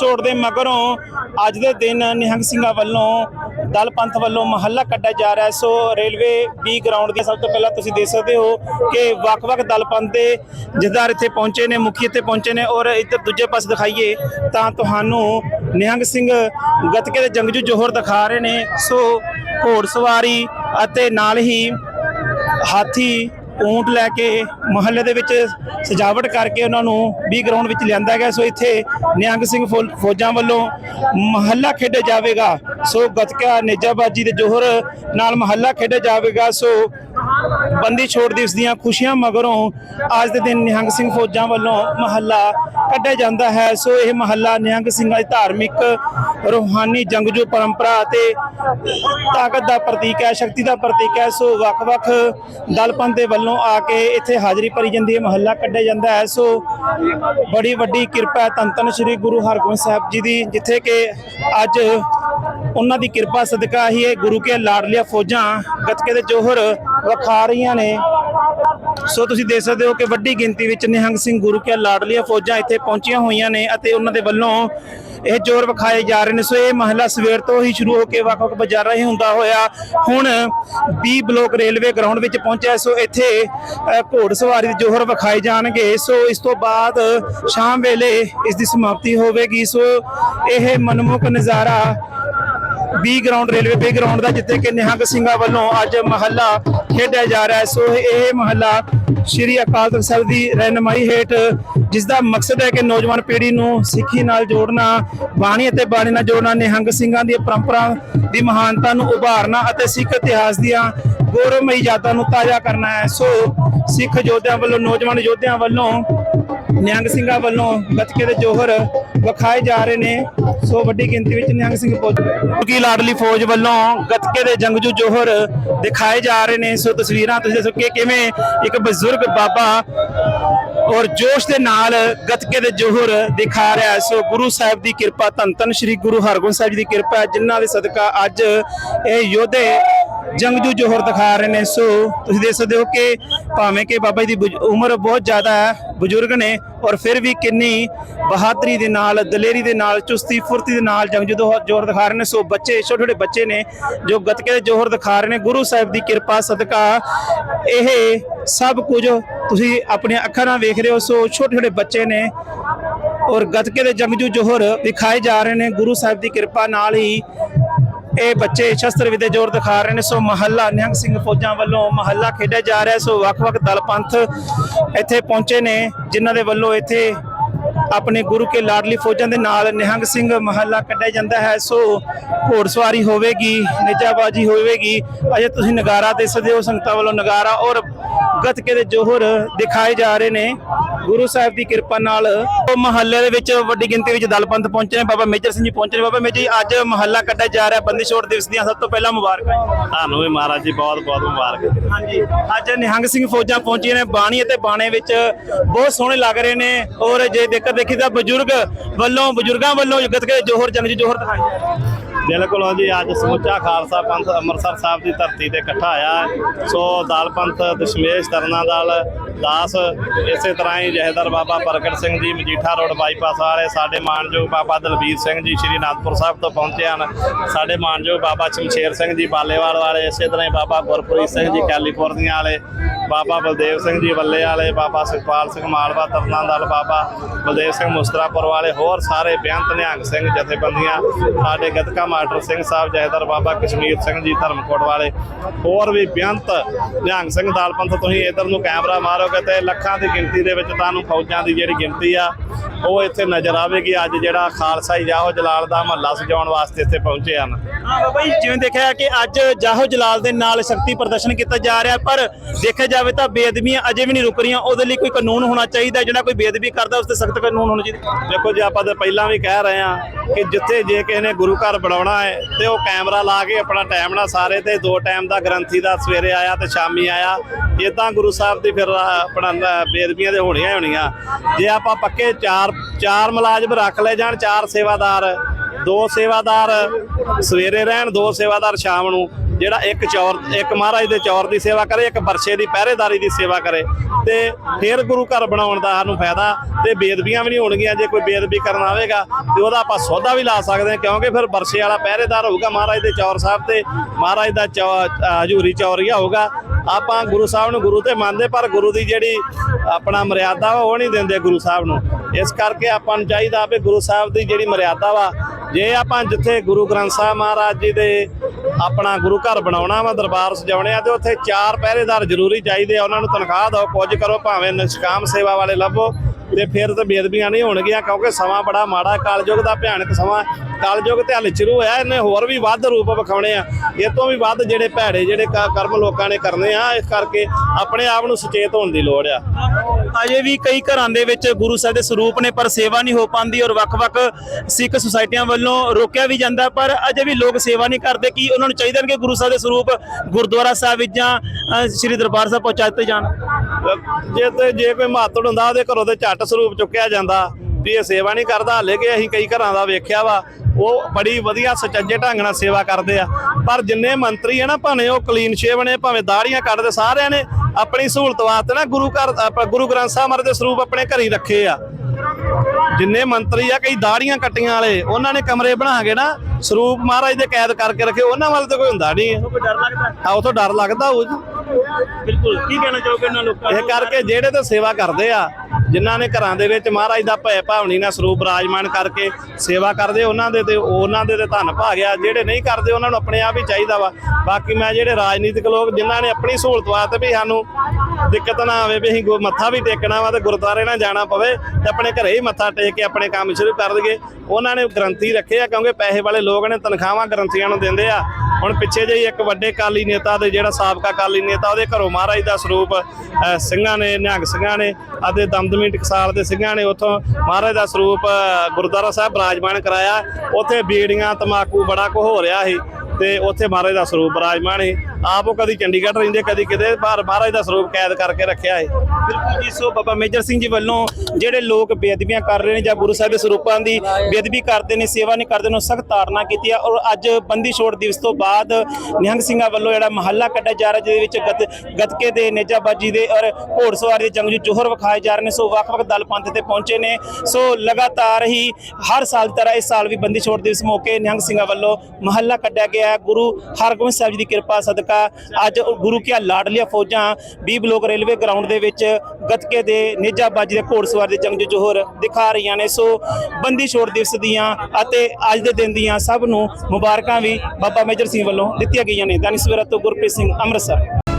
ਛੋੜ ਦੇ ਮਗਰੋਂ ਅੱਜ ਦੇ ਦਿਨ ਨਿਹੰਗ ਸਿੰਘਾਂ ਵੱਲੋਂ ਦਲ ਪੰਥ ਵੱਲੋਂ ਮਹੱਲਾ ਕੱਢਿਆ ਜਾ ਰਿਹਾ ਸੋ ਰੇਲਵੇ ਬੀ ਗਰਾਊਂਡ ਦੀ ਸਭ ਤੋਂ ਪਹਿਲਾਂ ਤੁਸੀਂ ਦੇਖ ਸਕਦੇ ਹੋ ਕਿ ਵੱਖ-ਵੱਖ ਦਲ ਪੰਥ ਦੇ ਜਥੇਦਾਰ ਇੱਥੇ ਪਹੁੰਚੇ ਨੇ, ਮੁਖੀ ਇੱਥੇ ਪਹੁੰਚੇ ਨੇ ਔਰ ਇੱਧਰ ਦੂਜੇ ਪਾਸੇ ਦਿਖਾਈਏ ਤਾਂ ਤੁਹਾਨੂੰ ਨਿਹੰਗ ਸਿੰਘ ਗੱਤਕੇ ਦੇ ਜੰਗਜੂ ਜੋਹਰ ਦਿਖਾ ਰਹੇ ਨੇ। ਸੋ ਘੋੜ ਸਵਾਰੀ ਅਤੇ ਨਾਲ ਹੀ ਹਾਥੀ ਊਂਟ ਲੈ ਕੇ ਮਹੱਲੇ ਦੇ ਵਿੱਚ ਸਜਾਵਟ ਕਰਕੇ ਉਹਨਾਂ ਨੂੰ ਵੀ ਗਰਾਊਂਡ ਵਿੱਚ ਲਿਆਂਦਾ ਗਿਆ। ਸੋ ਇੱਥੇ ਨਿਹੰਗ ਸਿੰਘ ਫੌ- ਫੌਜਾਂ ਵੱਲੋਂ ਮਹੱਲਾ ਖੇਡਿਆ ਜਾਵੇਗਾ। ਸੋ ਗਤਕਾ, ਨੇਜਾਬਾਜੀ ਦੇ ਜੋਹਰ ਨਾਲ ਮਹੱਲਾ ਖੇਡਿਆ ਜਾਵੇਗਾ। ਸੋ ਬੰਦੀ ਛੋੜ ਦਿਵਸ ਦੀਆਂ ਖੁਸ਼ੀਆਂ ਮਗਰੋਂ ਅੱਜ ਦੇ ਦਿਨ ਨਿਹੰਗ ਸਿੰਘ ਫੌਜਾਂ ਵੱਲੋਂ ਮਹੱਲਾ ਕੱਢਿਆ ਜਾਂਦਾ ਹੈ। ਸੋ ਇਹ ਮਹੱਲਾ ਨਿਹੰਗ ਸਿੰਘਾਂ ਦੀ ਧਾਰਮਿਕ ਰੂਹਾਨੀ ਜੰਗਜੂ ਪਰੰਪਰਾ ਅਤੇ ਤਾਕਤ ਦਾ ਪ੍ਰਤੀਕ ਹੈ, ਸ਼ਕਤੀ ਦਾ ਪ੍ਰਤੀਕ ਹੈ, ਸੋ ਵੱਖ-ਵੱਖ ਦਲ ਪੰਥ ਦੇ ਵੱਲੋਂ ਆ ਕੇ ਇੱਥੇ ਹਾਜ਼ਰੀ ਭਰੀ ਜਾਂਦੀ ਹੈ ਮਹੱਲਾ ਕੱਢਿਆ ਜਾਂਦਾ ਹੈ। ਸੋ ਬੜੀ ਵੱਡੀ ਕਿਰਪਾ ਹੈ। ਧੰਨ ਧੰਨ ਸ੍ਰੀ ਗੁਰੂ ਹਰਗੋਬਿੰਦ ਸਾਹਿਬ ਜੀ ਦੀ, ਜਿੱਥੇ ਕਿ ਅੱਜ ਉਹਨਾਂ ਦੀ ਕਿਰਪਾ ਸਦਕਾ ਹੀ ਇਹ ਗੁਰੂ ਕੇ ਲਾਡਲੀਆਂ ਫੌਜਾਂ ਗੱਤਕੇ ਦੇ ਜੋਹਰ ਵਿਖਾ ਰਹੀਆਂ ਨੇ। ਸੋ ਤੁਸੀਂ ਦੇਖ ਸਕਦੇ ਹੋ ਕਿ ਵੱਡੀ ਗਿਣਤੀ ਵਿੱਚ ਨਿਹੰਗ ਸਿੰਘ ਗੁਰੂ ਕੇ ਲਾਡਲੀਆਂ ਫੌਜਾਂ ਇੱਥੇ ਪਹੁੰਚੀਆਂ ਹੋਈਆਂ ਨੇ ਅਤੇ ਉਹਨਾਂ ਦੇ ਵੱਲੋਂ ਇਹ ਜੋਰ ਵਿਖਾਏ ਜਾ ਰਹੇ ਨੇ। ਸੋ ਇਹ ਮਹੱਲਾ ਸਵੇਰ ਤੋਂ ਹੀ ਸ਼ੁਰੂ ਹੋ ਕੇ ਵੱਖ-ਵੱਖ ਬਾਜ਼ਾਰਾਂ ਹੀ ਹੁੰਦਾ ਹੋਇਆ ਹੁਣ 20 ਬਲੋਕ ਰੇਲਵੇ ਗਰਾਊਂਡ ਵਿੱਚ ਪਹੁੰਚਿਆ। ਸੋ ਇੱਥੇ ਘੋੜ ਸਵਾਰੀ ਦੇ ਜੋਹਰ ਵਿਖਾਏ ਜਾਣਗੇ। ਸੋ ਇਸ ਤੋਂ ਬਾਅਦ ਸ਼ਾਮ ਵੇਲੇ ਇਸ ਦੀ ਸਮਾਪਤੀ ਹੋਵੇਗੀ। ਸੋ ਇਹ ਮਨਮੋਹਕ ਨਜ਼ਾਰਾ B ground railway B ground ਦਾ ਜਿੱਥੇ ਕਿ ਨਿਹੰਗ ਸਿੰਘਾਂ ਵੱਲੋਂ ਅੱਜ ਮਹੱਲਾ ਖੇਡਿਆ ਜਾ ਰਿਹਾ ਹੈ। ਸੋ ਇਹ ਮਹੱਲਾ ਸ਼੍ਰੀ ਅਕਾਲ ਤਖਤ ਸਾਹਿਬ ਦੀ ਰਹਿਨਮਾਈ ਹੇਠ, ਜਿਸ ਦਾ ਮਕਸਦ ਹੈ ਕਿ ਨੌਜਵਾਨ ਪੀੜ੍ਹੀ ਨੂੰ ਸਿੱਖੀ ਨਾਲ ਜੋੜਨਾ, ਬਾਣੀ ਅਤੇ ਬਾਣੀ ਨਾਲ ਜੋੜਨਾ, ਨਿਹੰਗ ਸਿੰਘਾਂ ਦੀ ਪਰੰਪਰਾ ਦੀ ਮਹਾਨਤਾ ਨੂੰ ਉਭਾਰਨਾ ਅਤੇ ਸਿੱਖ ਇਤਿਹਾਸ ਦੀਆਂ ਗੌਰਵਮਈ ਯਾਦਾਂ ਨੂੰ ਤਾਜ਼ਾ ਕਰਨਾ ਹੈ। ਸੋ ਸਿੱਖ ਯੋਧਿਆਂ ਵੱਲੋਂ, ਨੌਜਵਾਨ ਯੋਧਿਆਂ ਵੱਲੋਂ, ਨਿਹੰਗ ਸਿੰਘਾਂ ਵੱਲੋਂ, ਗੱਤਕੇ ਦੇ ਜੋਹਰ ਵਿਖਾਏ ਜਾ ਰਹੇ ਨੇ। ਸੋ ਵੱਡੀ ਗਿਣਤੀ ਵਿੱਚ ਨਿਹੰਗ ਸਿੰਘ ਫੌਜ ਕੀ ਲਾਡਲੀ ਫੌਜ ਵੱਲੋਂ ਗੱਤਕੇ ਦੇ ਜੰਗਜੂ ਜੋਹਰ ਦਿਖਾਏ ਜਾ ਰਹੇ ਨੇ। ਸੋ ਤਸਵੀਰਾਂ ਤੁਸੀਂ ਦੇਖ ਕਿ ਕਿਵੇਂ ਇੱਕ ਬਜ਼ੁਰਗ ਬਾਬਾ ਔਰ ਜੋਸ਼ ਦੇ ਨਾਲ ਗੱਤਕੇ ਦੇ ਜੋਹਰ ਦਿਖਾ ਰਿਹਾ ਸੋ ਗੁਰੂ ਸਾਹਿਬ ਦੀ ਕਿਰਪਾ ਧੰਨ ਧੰਨ ਸ੍ਰੀ ਗੁਰੂ ਹਰਗੋਬਿੰਦ ਸਾਹਿਬ ਜੀ ਦੀ ਕਿਰਪਾ ਹੈ, ਜਿਨ੍ਹਾਂ ਦੇ ਸਦਕਾ ਅੱਜ ਇਹ ਯੋਧੇ ਜੰਗਜੂ ਜੋਹਰ ਦਿਖਾ ਰਹੇ ਨੇ। ਸੋ ਤੁਸੀਂ ਦੇਖ ਸਕਦੇ ਹੋ ਕਿ ਭਾਵੇਂ ਕਿ ਬਾਬਾ ਜੀ ਦੀ ਬੁਜ- ਉਮਰ ਬਹੁਤ ਜ਼ਿਆਦਾ ਹੈ, ਬਜ਼ੁਰਗ ਨੇ ਔਰ ਫਿਰ ਵੀ ਕਿੰਨੀ ਬਹਾਦਰੀ ਦੇ ਨਾਲ, ਦਲੇਰੀ ਦੇ ਨਾਲ, ਚੁਸਤੀ ਫੁਰਤੀ ਦੇ ਨਾਲ ਜੰਗਜੂ ਦੋ ਜੋਹਰ ਦਿਖਾ ਰਹੇ ਨੇ। ਸੋ ਬੱਚੇ ਛੋਟੇ ਛੋਟੇ ਬੱਚੇ ਨੇ ਜੋ ਗੱਤਕੇ ਦੇ ਜੋਹਰ ਦਿਖਾ ਰਹੇ ਨੇ। ਗੁਰੂ ਸਾਹਿਬ ਦੀ ਕਿਰਪਾ, ਸਦਕਾ, ਇਹ ਸਭ ਕੁਝ ਤੁਸੀਂ ਆਪਣੀਆਂ ਅੱਖਾਂ ਨਾਲ ਵੇਖ ਰਹੇ ਹੋ। ਸੋ ਛੋਟੇ ਛੋਟੇ ਬੱਚੇ ਨੇ ਔਰ ਗੱਤਕੇ ਦੇ ਜੰਗਜੂ ਜੋਹਰ ਦਿਖਾਏ ਜਾ ਰਹੇ ਨੇ। ਗੁਰੂ ਸਾਹਿਬ ਦੀ ਕਿਰਪਾ ਨਾਲ ਹੀ ਇਹ ਬੱਚੇ ਸ਼ਸਤਰ ਵਿਦੇ ਜ਼ੋਰ ਦਿਖਾ ਰਹੇ ਨੇ। ਸੋ ਮਹੱਲਾ ਨਿਹੰਗ ਸਿੰਘ ਫੌਜਾਂ ਵੱਲੋਂ ਮਹੱਲਾ ਖੇਡਿਆ ਜਾ ਰਿਹਾ। ਸੋ ਵੱਖ-ਵੱਖ ਦਲ ਪੰਥ ਇੱਥੇ ਪਹੁੰਚੇ ਨੇ, ਜਿਨ੍ਹਾਂ ਦੇ ਵੱਲੋਂ ਇੱਥੇ ਆਪਣੇ ਗੁਰੂ ਕੇ ਲਾਡਲੀ ਫੌਜਾਂ ਦੇ ਨਾਲ ਨਿਹੰਗ ਸਿੰਘ ਮਹੱਲਾ ਕੱਢਿਆ ਜਾਂਦਾ ਹੈ। ਸੋ ਘੋੜਸਵਾਰੀ ਹੋਵੇਗੀ, ਨਿਜਾਬਾਜੀ ਹੋਵੇਗੀ। ਅਜੇ ਤੁਸੀਂ ਨਗਾਰਾ ਦੇ ਸਕਦੇ ਹੋ, ਸੰਗਤਾਂ ਵੱਲੋਂ ਨਗਾਰਾ ਔਰ ਗੱਤਕੇ ਦੇ ਜੋਹਰ ਦਿਖਾਏ ਜਾ ਰਹੇ ਨੇ। ਗੁਰੂ ਸਾਹਿਬ ਦੀ ਕਿਰਪਾ ਨਾਲ ਉਹ ਮਹੱਲੇ ਦੇ ਵਿੱਚ ਵੱਡੀ ਗਿਣਤੀ ਵਿੱਚ ਦਲ ਪੰਥ ਪਹੁੰਚੇ ਨੇ ਬਾਬਾ ਮੇਜਰ ਸਿੰਘ ਜੀ ਪਹੁੰਚੇ ਨੇ ਬਾਬਾ ਮੇਜਰ ਜੀ ਅੱਜ ਮਹੱਲਾ ਕੱਢਿਆ ਜਾ ਰਿਹਾ ਬੰਦੀ ਛੋੜ ਦਿਵਸ ਦੀਆਂ ਸਭ ਤੋਂ ਪਹਿਲਾਂ ਮੁਬਾਰਕਾਂ। ਤੁਹਾਨੂੰ ਵੀ ਮਹਾਰਾਜ ਜੀ ਬਹੁਤ ਬਹੁਤ ਮੁਬਾਰਕ ਹਾਂਜੀ ਅੱਜ ਨਿਹੰਗ ਸਿੰਘ ਫੌਜਾਂ ਪਹੁੰਚੀਆਂ ਨੇ ਬਾਣੀ ਅਤੇ ਬਾਣੇ ਵਿੱਚ ਬਹੁਤ ਸੋਹਣੇ ਲੱਗ ਰਹੇ ਨੇ ਔਰ ਜੇ ਦੇਖਰ ਦੇਖੀ ਤਾਂ ਬਜ਼ੁਰਗ ਵੱਲੋਂ ਬਜ਼ੁਰਗਾਂ ਵੱਲੋਂ ਗੱਤਕੇ ਜੋਹਰ ਜੰਗ ਜੋਹਰ ਦਿਖਾਏ ਜਾ ਰਹੇ। ਬਿਲਕੁਲ ਜੀ ਅੱਜ ਸਮੁੱਚਾ ਖਾਲਸਾ ਪੰਥ ਅੰਮ੍ਰਿਤਸਰ ਸਾਹਿਬ ਦੀ ਧਰਤੀ ਤੇ ਇਕੱਠਾ ਆਇਆ। ਸੋ ਦਲ ਪੰਥ ਦਸ਼ਮੇਸ਼ ਤਰਨਾ ਦਲ ਦਾਸ ਇਸੇ ਤਰ੍ਹਾਂ ਹੀ ਜਹੇਦਾਰ ਬਾਬਾ ਪ੍ਰਗਟ ਸਿੰਘ ਜੀ, ਮਜੀਠਾ ਰੋਡ ਬਾਈਪਾਸ ਵਾਲੇ, ਸਾਡੇ ਮਾਨਯੋਗ ਬਾਬਾ ਦਲਬੀਰ ਸਿੰਘ ਜੀ, ਸ਼੍ਰੀ ਅਨੰਦਪੁਰ ਸਾਹਿਬ ਤੋਂ ਪਹੁੰਚੇ ਹਨ। ਸਾਡੇ ਮਾਨਯੋਗ ਬਾਬਾ ਸ਼ਮਸ਼ੇਰ ਸਿੰਘ ਜੀ, ਬਾਲੇਵਾਲ ਵਾਲੇ, ਇਸੇ ਤਰ੍ਹਾਂ ਹੀ ਬਾਬਾ ਗੁਰਪ੍ਰੀਤ ਸਿੰਘ ਜੀ, ਕੈਲੀਫੋਰਨੀਆ ਵਾਲੇ ਬਾਬਾ ਬਲਦੇਵ ਸਿੰਘ ਜੀ ਬੱਲੇ ਵਾਲੇ, ਬਾਬਾ ਸੁਖਪਾਲ ਸਿੰਘ ਮਾਲਵਾ, ਤਰਨਾ ਦਲ, ਬਾਬਾ ਬਲਦੇਵ ਸਿੰਘ ਮੁਸਤਰਾਪੁਰ ਵਾਲੇ, ਹੋਰ ਸਾਰੇ ਬੇਅੰਤ ਨਿਹੰਗ ਸਿੰਘ ਜਥੇਬੰਦੀਆਂ, ਸਾਡੇ ਗੱਤਕਾ ਮਾਸਟਰ ਸਿੰਘ ਸਾਹਿਬ ਜਹੇਦਾਰ ਬਾਬਾ ਕਸ਼ਮੀਰ ਸਿੰਘ ਜੀ, ਧਰਮਕੋਟ ਵਾਲੇ, ਹੋਰ ਵੀ ਬੇਅੰਤ ਨਿਹੰਗ ਸਿੰਘ ਦਲ ਪੰਥ, ਤੁਸੀਂ ਇਧਰ ਨੂੰ ਕੈਮਰਾ ਮਾਰੋਗੇ ਤੇ ਲੱਖਾਂ ਦੀ ਗਿਣਤੀ ਦੇ ਵਿੱਚ ਤੁਹਾਨੂੰ ਫੌਜਾਂ ਦੀ ਜਿਹੜੀ ਗਿਣਤੀ ਆ, ਉਹ ਇੱਥੇ ਨਜ਼ਰ ਆਵੇਗੀ। ਅੱਜ ਜਿਹੜਾ ਖਾਲਸਾ ਜਾਹੋ ਜਲਾਲ ਦਾ ਮਹੱਲਾ ਸਜਾਉਣ ਵਾਸਤੇ ਇੱਥੇ ਪਹੁੰਚੇ ਹਨ। ਹਾਂ ਬਾਬਾ ਜੀ ਜਿਵੇਂ ਦੇਖਿਆ ਕਿ ਅੱਜ ਜਾਹੋ ਜਲਾਲ ਦੇ ਨਾਲ ਸ਼ਕਤੀ ਪ੍ਰਦਰਸ਼ਨ ਕੀਤਾ ਜਾ ਰਿਹਾ, ਪਰ ਦੇਖਿਆ ਜਾ ਜਾਵੇ ਤਾਂ ਬੇਅਦਬੀਆਂ ਅਜੇ ਵੀ ਨਹੀਂ ਰੁਕ ਰਹੀਆਂ। ਉਹਦੇ ਲਈ ਕੋਈ ਕਾਨੂੰਨ ਹੋਣਾ ਚਾਹੀਦਾ ਜਿਹੜਾ ਕੋਈ ਬੇਅਦਬੀ ਕਰਦਾ ਉਸ ਤੇ ਸਖਤ ਕਾਨੂੰਨ ਹੋਣਾ ਚਾਹੀਦਾ। ਦੇਖੋ ਜੀ, ਆਪਾਂ ਤਾਂ ਪਹਿਲਾਂ ਵੀ ਕਹਿ ਰਹੇ ਆ ਕਿ ਜਿੱਥੇ ਜੇ ਕਿਸੇ ਨੇ ਗੁਰੂ ਘਰ ਬਣਾਉਣਾ ਹੈ ਤੇ ਉਹ ਕੈਮਰਾ ਲਾ ਕੇ ਆਪਣਾ ਟਾਈਮ ਨਾਲ ਸਾਰੇ ਤੇ ਦੋ ਟਾਈਮ ਦਾ ਗ੍ਰੰਥੀ ਦਾ ਸਵੇਰੇ ਆਇਆ ਤੇ ਸ਼ਾਮੀ ਆਇਆ। ਇਦਾਂ ਗੁਰੂ ਸਾਹਿਬ ਦੀ ਫਿਰ ਆਪਣਾ ਬੇਦਬੀਆਂ ਦੇ ਹੋਣੀਆਂ ਹੋਣੀਆਂ। ਜੇ ਆਪਾਂ ਪੱਕੇ ਚਾਰ ਚਾਰ ਮੁਲਾਜ਼ਮ ਰੱਖ ਲੈ ਜਾਣ, ਚਾਰ ਸੇਵਾਦਾਰ, ਦੋ ਸੇਵਾਦਾਰ ਸਵੇਰੇ ਰਹਿਣ, ਦੋ ਸੇਵਾਦਾਰ ਸ਼ਾਮ ਨੂੰ ਜਿਹੜਾ ਇੱਕ ਚੌਰ, ਇੱਕ ਮਹਾਰਾਜ ਦੇ ਚੌਰ ਦੀ ਸੇਵਾ ਕਰੇ, ਇੱਕ ਵਰਸ਼ੇ ਦੀ ਪਹਿਰੇਦਾਰੀ ਦੀ ਸੇਵਾ ਕਰੇ, ਤੇ ਫਿਰ ਗੁਰੂ ਘਰ ਬਣਾਉਣ ਦਾ ਸਾਨੂੰ ਫਾਇਦਾ, ਤੇ ਬੇਦਬੀਆਂ ਵੀ ਨਹੀਂ ਹੋਣਗੀਆਂ, ਜੇ ਕੋਈ ਬੇਦਬੀ ਕਰਨ ਆਵੇਗਾ, ਤੇ ਉਹਦਾ ਆਪਾਂ ਸੌਦਾ ਵੀ ਲਾ ਸਕਦੇ ਹਾਂ, ਕਿਉਂਕਿ ਫਿਰ ਵਰਸ਼ੇ ਵਾਲਾ ਪਹਿਰੇਦਾਰ ਹੋਊਗਾ ਮਹਾਰਾਜ ਦੇ ਚੌਰ ਸਾਹਿਬ ਤੇ, ਮਹਾਰਾਜ ਦਾ ਚੌ- ਹਜ਼ੂਰੀ ਚੌਰੀਆ ਹੋਊਗਾ। ਆਪਾਂ ਗੁਰੂ ਸਾਹਿਬ ਨੂੰ ਗੁਰੂ ਤੇ ਮੰਨਦੇ, ਪਰ ਗੁਰੂ ਦੀ ਜਿਹੜੀ ਆਪਣਾ ਮਰਿਆਦਾ ਵਾ, ਉਹ ਨਹੀਂ ਦਿੰਦੇ ਗੁਰੂ ਸਾਹਿਬ ਨੂੰ। ਇਸ ਕਰਕੇ ਆਪਾਂ ਨੂੰ ਚਾਹੀਦਾ ਵੀ ਗੁਰੂ ਸਾਹਿਬ ਦੀ ਜਿਹੜੀ ਮਰਿਆਦਾ ਵਾ, ਜੇ ਆਪਾਂ ਜਿੱਥੇ ਗੁਰੂ ਗ੍ਰੰਥ ਸਾਹਿਬ ਮਹਾਰਾਜ ਜੀ ਦੇ ਆਪਣਾ ਗੁਰੂ ਘਰ ਬਣਾਉਣਾ ਵਾ ਦਰਬਾਰ ਸਜਾਉਣੇ ਆ ਤੇ ਉੱਥੇ ਚਾਰ ਪਹਿਰੇਦਾਰ ਜ਼ਰੂਰੀ ਚਾਹੀਦੇ ਆ, ਉਹਨਾਂ ਨੂੰ ਤਨਖਾਹ ਦਿਓ, ਕੁਝ ਕਰੋ, ਭਾਵੇਂ ਨਿਸ਼ਕਾਮ ਸੇਵਾ ਵਾਲੇ ਲੱਭੋ ਤੇ ਫਿਰ ਤੇ ਬੇਦਬੀਆਂ ਨਹੀਂ ਹੋਣਗੀਆਂ ਕਿਉਂਕਿ ਸਮਾਂ ਬੜਾ ਮਾੜਾ, ਕਾਲਯੁਗ ਦਾ ਭਿਆਨਕ ਸਮਾਂ। ਕਾਲਯੁਗ ਤੇ ਹਲ ਸ਼ੁਰੂ ਹੋਇਆ ਇਹਨੇ ਹੋਰ ਵੀ ਵੱਧ ਰੂਪ ਵਿਖਾਉਣੇ ਆ। ਇਹ ਤੋਂ ਵੀ ਵੱਧ ਜਿਹੜੇ ਭੈੜੇ ਜਿਹੜੇ ਕਰਮ ਲੋਕਾਂ ਨੇ ਕਰਨੇ ਆ ਇਸ ਕਰਕੇ ਆਪਣੇ ਆਪ ਨੂੰ ਸੁਚੇਤ ਹੋਣ ਦੀ ਲੋੜ ਆ। ਅਜੇ ਵੀ ਕਈ ਘਰਾਂ ਦੇ ਵਿੱਚ ਗੁਰੂ ਸਾਹਿਬ ਦੇ ਸਰੂਪ ਨੇ ਪਰ ਸੇਵਾ ਨਹੀਂ ਹੋ ਪਾਉਂਦੀ ਔਰ ਵੱਖ-ਵੱਖ ਸਿੱਖ ਸੁਸਾਇਟੀਆਂ ਵੱਲੋਂ ਰੋਕਿਆ ਵੀ ਜਾਂਦਾ ਪਰ ਅਜੇ ਵੀ ਲੋਕ ਸੇਵਾ ਨਹੀਂ ਕਰਦੇ ਕਿ ਉਹਨਾਂ ਨੂੰ ਚਾਹੀਦਾ ਕਿ ਗੁਰੂ ਸਾਹਿਬ ਦੇ ਸਰੂਪ ਗੁਰਦੁਆਰਾ ਸਾਹਿਬ ਵਿੱਚ ਜਾਂ ਸ੍ਰੀ ਦਰਬਾਰ ਸਾਹਿਬ ਪਹੁੰਚਾ ਦਿੱਤੇ ਜਾਣ। ਜੇ ਤੇ ਜੇ ਕੋਈ ਮਾਤੜ ਹੁੰਦਾ ਉਹਦੇ ਘਰੋਂ ਤੇ ਝੱਟ ਸਰੂਪ ਚੁੱਕਿਆ ਜਾਂਦਾ। ਵੀ ਇਹ ਸੇਵਾ ਨਹੀਂ ਕਰਦਾ ਹਾਲੇ ਕਿ ਅਸੀਂ ਕਈ ਘਰਾਂ ਦਾ ਵੇਖਿਆ ਵਾ ਉਹ ਬੜੀ ਵਧੀਆ ਸੁਚੱਜੇ ਢੰਗ ਨਾਲ ਸੇਵਾ ਕਰਦੇ ਆ। ਪਰ ਜਿੰਨੇ ਮੰਤਰੀ ਆ ਨਾ ਭਾਵੇਂ ਉਹ ਕਲੀਨ ਸ਼ੇਵ ਨੇ ਭਾਵੇਂ ਦਾੜੀਆਂ ਕੱਢਦੇ ਸਾਰਿਆਂ ਨੇ ਆਪਣੀ ਸਹੂਲਤ ਵਾਸਤੇ ਨਾ ਗੁਰੂ ਘਰ ਗੁਰੂ ਗ੍ਰੰਥ ਸਾਹਿਬ ਦੇ ਸਰੂਪ ਆਪਣੇ ਘਰ ਹੀ ਰੱਖੇ ਆ। ਜਿੰਨੇ ਮੰਤਰੀ ਆ ਕਈ ਦਾੜੀਆਂ ਕੱਟੀਆਂ ਵਾਲੇ ਉਹਨਾਂ ਨੇ ਕਮਰੇ ਬਣਾ ਕੇ ਨਾ ਸਰੂਪ ਮਹਾਰਾਜ ਦੇ ਕੈਦ ਕਰਕੇ ਰੱਖੇ ਉਹਨਾਂ ਵੱਲ ਤਾਂ ਕੋਈ ਹੁੰਦਾ ਨਹੀਂ ਕੋਈ ਡਰ ਲੱਗਦਾ? ਆ ਉਥੋਂ ਡਰ ਲੱਗਦਾ ਉਹ ਜੀ। ਬਿਲਕੁਲ ਕੀ ਕਹਿਣਾ ਚਾਹੋਗੇ ਉਹਨਾਂ ਲੋਕਾਂ ਇਹ ਕਰਕੇ ਜਿਹੜੇ ਤੇ ਸੇਵਾ ਕਰਦੇ ਆ ਜਿਨ੍ਹਾਂ ਨੇ ਘਰਾਂ ਦੇ ਵਿੱਚ ਮਹਾਰਾਜ ਦਾ ਭੈ ਭਾਵਨੀ ਨਾਲ ਸਰੂਪ ਰਾਜਮਾਨ ਕਰਕੇ ਸੇਵਾ ਕਰਦੇ, ਉਹਨਾਂ ਦੇ ਤੇ ਉਹਨਾਂ ਦੇ ਤੇ ਧੰਨ ਭਾਗਿਆ ਜਿਹੜੇ ਨਹੀਂ ਕਰਦੇ, ਉਹਨਾਂ ਨੂੰ ਆਪਣੇ ਆਪ ਹੀ ਚਾਹੀਦਾ ਵਾ। ਬਾਕੀ ਮੈਂ ਜਿਹੜੇ ਰਾਜਨੀਤਿਕ ਲੋਕ, ਜਿਨ੍ਹਾਂ ਨੇ ਆਪਣੀ ਸਹੂਲਤ ਵਾਸਤੇ ਵੀ ਸਾਨੂੰ ਦਿੱਕਤ ਨਾ ਆਵੇ, ਵੀ ਅਸੀਂ ਗੁ- ਮੱਥਾ ਵੀ ਟੇਕਣਾ ਵਾ ਤੇ ਗੁਰਦੁਆਰੇ ਨਾ ਜਾਣਾ ਪਵੇ ਤੇ ਆਪਣੇ ਘਰੇ ਹੀ ਮੱਥਾ ਟੇਕ ਕੇ ਆਪਣੇ ਕੰਮ ਸ਼ੁਰੂ ਕਰ ਦਈਏ। ਉਹਨਾਂ ਨੇ ਗਰੰਟੀ ਰੱਖੇ ਆ, ਕਿਉਂਕਿ ਪੈਸੇ ਵਾਲੇ ਲੋਕ ਨੇ ਤਨਖਾਹਾਂ ਗਰੰਟੀਆਂ ਨੂੰ ਦਿੰਦੇ ਆ। ਹੁਣ ਪਿੱਛੇ ਜਿਹੀ ਇੱਕ ਵੱਡੇ ਕਾਲੀ ਨੇਤਾ ਦੇ ਜਿਹੜਾ ਸਾਬਕਾ ਕਾਲੀ ਨੇਤਾ, ਉਹਦੇ ਘਰੋਂ ਮਹਾਰਾਜ ਦਾ ਸਰੂਪ ਸਿੰਘਾਂ ਨੇ, ਨਿਹੰਗ ਸਿੰਘਾਂ ਨੇ ਅਤੇ ਦਮਦਮੀ ਟਕਸਾਲ ਦੇ ਸਿੰਘਾਂ ਨੇ ਉੱਥੋਂ ਮਹਾਰਾਜ ਦਾ ਸਰੂਪ ਗੁਰਦੁਆਰਾ ਸਾਹਿਬ ਬਿਰਾਜਮਾਨ ਕਰਾਇਆ। ਉੱਥੇ ਬੀੜੀਆਂ, ਤਮਾਕੂ ਬੜਾ ਕੁ ਹੋ ਰਿਹਾ ਸੀ ਤੇ ਉੱਥੇ ਮਹਾਰਾਜ ਦਾ ਸਰੂਪ ਬਰਾਜਮਾਨ ਸੀ। ਆਪ ਉਹ ਕਦੀ ਚੰਡੀਗੜ੍ਹ ਰਹਿੰਦੇ, ਕਦੀ ਕਿਤੇ, ਬਾਹਰ ਮਹਾਰਾਜ ਦਾ ਸਰੂਪ ਕੈਦ ਕਰਕੇ ਰੱਖਿਆ ਹੈ। ਬਿਲਕੁਲ ਜੀ, ਸੋ ਬਾਬਾ ਮੇਜਰ ਸਿੰਘ ਜੀ ਵੱਲੋਂ ਜਿਹੜੇ ਲੋਕ ਬੇਅਦਬੀਆਂ ਕਰ ਰਹੇ ਨੇ ਜਾਂ ਗੁਰੂ ਸਾਹਿਬ ਦੇ ਸਰੂਪਾਂ ਦੀ ਬੇਅਦਬੀ ਕਰਦੇ ਨੇ, ਸੇਵਾ ਨਹੀਂ ਕਰਦੇ ਨੂੰ ਸਖਤ ਤਾੜਨਾ ਕੀਤੀ ਹੈ ਔਰ ਅੱਜ ਬੰਦੀ ਛੋੜ ਦਿਵਸ ਤੋਂ ਬਾਅਦ ਨਿਹੰਗ ਸਿੰਘਾਂ ਵੱਲੋਂ ਜਿਹੜਾ ਮਹੱਲਾ ਕੱਢਿਆ ਜਾ ਰਿਹਾ, ਜਿਹਦੇ ਵਿੱਚ ਗਤ ਗਤਕੇ ਦੇ ਨੇਜਾਬਾਜੀ ਦੇ ਔਰ ਘੋੜਸਵਾਰੀ ਦੇ ਜੰਗਜੂ ਜੋਹਰ ਵਿਖਾਏ ਜਾ ਰਹੇ ਨੇ, ਸੋ ਵੱਖ-ਵੱਖ ਦਲ ਪੰਥ ਤੇ ਪਹੁੰਚੇ ਨੇ। ਸੋ ਲਗਾਤਾਰ ਹੀ ਹਰ ਸਾਲ ਦੀ ਤਰ੍ਹਾਂ ਇਸ ਸਾਲ ਵੀ ਬੰਦੀ ਛੋੜ ਦਿਵਸ ਮੌਕੇ ਨਿਹੰਗ ਸਿੰਘਾਂ ਵੱਲੋਂ ਮਹੱਲਾ ਕੱਢਿਆ ਗਿਆ ਗੁਰੂ ਹਰਗੋਬਿੰਦ ਸਾਹਿਬ ਜੀ ਦੀ ਕਿਰਪਾ, ਸਦਕਾ ਅੱਜ ਗੁਰੂ ਕੀ ਲਾਡਲੀਆਂ ਫੌਜਾਂ 20 ਬਲੋਕ ਰੇਲਵੇ ਗਰਾਊਂਡ ਦੇ ਵਿੱਚ ਗੱਤਕੇ ਦੇ ਨੇਜਾਬਾਜੀ ਦੇ ਘੋੜਸਵਾਰ ਦੇ ਜੰਗਜੂ ਜੋਹਰ ਦਿਖਾ ਰਹੀਆਂ ਨੇ। ਸੋ ਬੰਦੀ ਛੋੜ ਦਿਵਸ ਦੀਆਂ ਅਤੇ ਅੱਜ ਦੇ ਦਿਨ ਦੀਆਂ ਸਭ ਨੂੰ ਮੁਬਾਰਕਾਂ ਵੀ ਬਾਬਾ ਮੇਜਰ ਸਿੰਘ ਵੱਲੋਂ ਦਿੱਤੀਆਂ ਗਈਆਂ ਨੇ। ਦਾਨੀ ਸਵੇਰਾ ਤੋਂ ਗੁਰਪ੍ਰੀਤ ਸਿੰਘ ਅੰਮ੍ਰਿਤਸਰ।